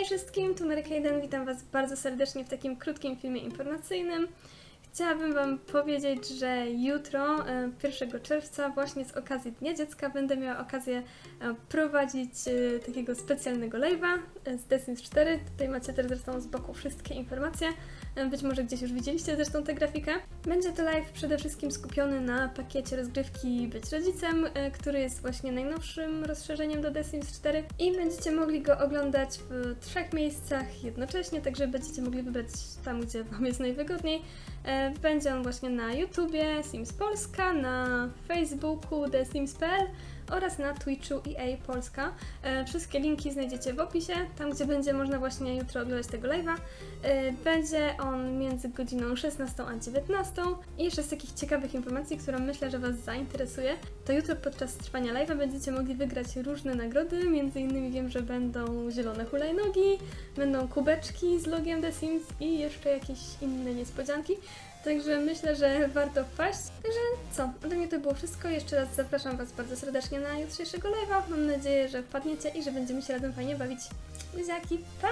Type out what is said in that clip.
Hej wszystkim, tu Mary Hayden, witam Was bardzo serdecznie w takim krótkim filmie informacyjnym. Chciałabym Wam powiedzieć, że jutro, e, 1 czerwca, właśnie z okazji Dnia Dziecka, będę miała okazję e, prowadzić e, takiego specjalnego live'a e, z Sims 4. Tutaj macie też zresztą z boku wszystkie informacje. E, Być może gdzieś już widzieliście zresztą tę grafikę. Będzie to live przede wszystkim skupiony na pakiecie rozgrywki Być Rodzicem, e, który jest właśnie najnowszym rozszerzeniem do The Sims 4 i będziecie mogli go oglądać w trzech miejscach jednocześnie, także będziecie mogli wybrać tam, gdzie Wam jest najwygodniej. Będzie on właśnie na YouTubie Sims Polska, na Facebooku The Sims.pl oraz na Twitchu EA Polska. E, Wszystkie linki znajdziecie w opisie, tam gdzie będzie można właśnie jutro oglądać tego live'a. E, Będzie on między godziną 16 a 19 i jeszcze z takich ciekawych informacji, które myślę, że Was zainteresuje, to jutro podczas trwania live'a będziecie mogli wygrać różne nagrody, między innymi wiem, że będą zielone hulajnogi, będą kubeczki z logiem The Sims i jeszcze jakieś inne niespodzianki. Także myślę, że warto wpaść. Także co, ode mnie to było wszystko. Jeszcze raz zapraszam Was bardzo serdecznie na jutrzejszego live'a. Mam nadzieję, że wpadniecie i że będziemy się razem fajnie bawić. Buziaki, pa!